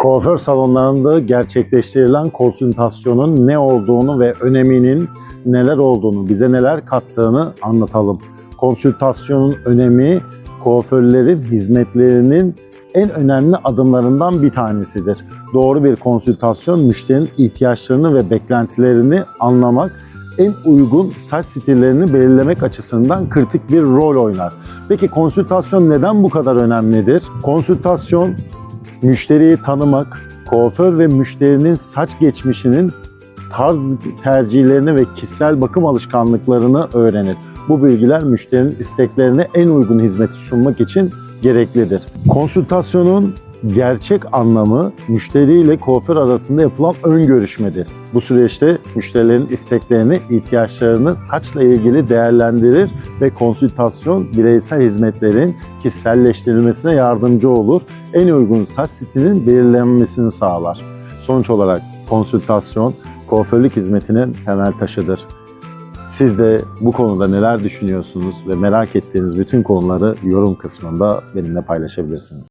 Kuaför salonlarında gerçekleştirilen konsültasyonun ne olduğunu ve öneminin neler olduğunu, bize neler kattığını anlatalım. Konsültasyonun önemi kuaförlerin hizmetlerinin en önemli adımlarından bir tanesidir. Doğru bir konsültasyon müşterinin ihtiyaçlarını ve beklentilerini anlamak, en uygun saç stillerini belirlemek açısından kritik bir rol oynar. Peki konsültasyon neden bu kadar önemlidir? Konsültasyon müşteriyi tanımak, kuaför ve müşterinin saç geçmişinin tarz tercihlerini ve kişisel bakım alışkanlıklarını öğrenir. Bu bilgiler müşterinin isteklerine en uygun hizmeti sunmak için gereklidir. Konsültasyonun gerçek anlamı müşteri ile kuaför arasında yapılan ön görüşmedir. Bu süreçte müşterilerin isteklerini, ihtiyaçlarını saçla ilgili değerlendirir ve konsültasyon bireysel hizmetlerin kişiselleştirilmesine yardımcı olur. En uygun saç stilinin belirlenmesini sağlar. Sonuç olarak konsültasyon kuaförlük hizmetinin temel taşıdır. Siz de bu konuda neler düşünüyorsunuz ve merak ettiğiniz bütün konuları yorum kısmında benimle paylaşabilirsiniz.